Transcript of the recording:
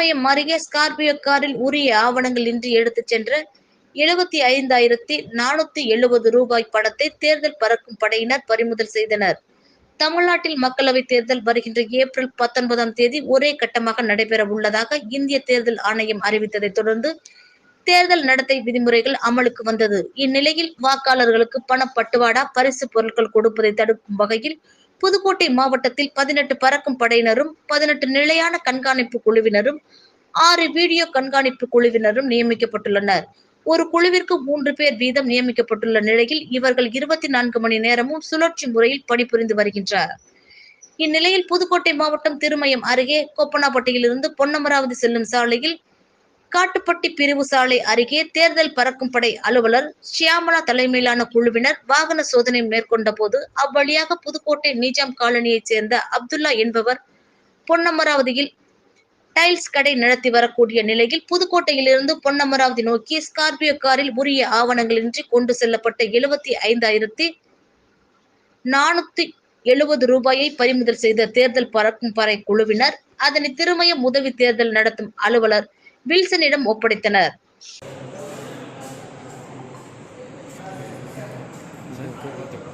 திருமயம் அருகே ஸ்கார்பியோ காரில் உரிய ஆவணங்கள் இன்றி எடுத்துச் சென்ற எழுபத்தி ஐந்தாயிரத்தி நானூத்தி எழுபது ரூபாய் பணத்தை தேர்தல் பறக்கும் படையினர் பறிமுதல் செய்தனர். தமிழ்நாட்டில் மக்களவை தேர்தல் வருகின்ற ஏப்ரல் பத்தொன்பதாம் தேதி ஒரே கட்டமாக நடைபெற உள்ளதாக இந்திய தேர்தல் ஆணையம் அறிவித்ததை தொடர்ந்து தேர்தல் நடத்தை விதிமுறைகள் அமலுக்கு வந்தது. இந்நிலையில் வாக்காளர்களுக்கு பணப்பட்டுவாடா பரிசு பொருட்கள் கொடுப்பதை தடுக்கும் வகையில் புதுக்கோட்டை மாவட்டத்தில் பதினெட்டு பறக்கும் படையினரும் பதினெட்டு நிலையான கண்காணிப்பு குழுவினரும் ஆறு வீடியோ கண்காணிப்பு குழுவினரும் நியமிக்கப்பட்டுள்ளனர். ஒரு குழுவிற்கு மூன்று பேர் வீதம் நியமிக்கப்பட்டுள்ள நிலையில் இவர்கள் இருபத்தி நான்கு மணி நேரமும் சுழற்சி முறையில் பணிபுரிந்து வருகின்றனர் இந்நிலையில் புதுக்கோட்டை மாவட்டம் திருமயம் அருகே கொப்பனாப்பட்டியிலிருந்து பொன்னமராவதி செல்லும் சாலையில் காட்டுப்பட்டி பிரிவு சாலை அருகே தேர்தல் பறக்கும் படை அலுவலர் ஷியாமலா தலைமையிலான குழுவினர் வாகன சோதனை மேற்கொண்ட போது அவ்வழியாக புதுக்கோட்டை நீஜாம் காலனியைச் சேர்ந்த அப்துல்லா என்பவர் பொன்னமராவதியில் டைல்ஸ் கடை நடத்தி வரக்கூடிய நிலையில் புதுக்கோட்டையிலிருந்து பொன்னமராவதி நோக்கி ஸ்கார்பியோ காரில் உரிய ஆவணங்களின்றி கொண்டு செல்லப்பட்ட எழுபத்தி ஐந்தாயிரத்தி நானூத்தி எழுபது ரூபாயை பறிமுதல் செய்த தேர்தல் பறக்கும் படை குழுவினர் அதனை திருமயம் உதவி தேர்தல் நடத்தும் அலுவலர் வில்சனிடம் ஒப்படைத்தனர் Thank you.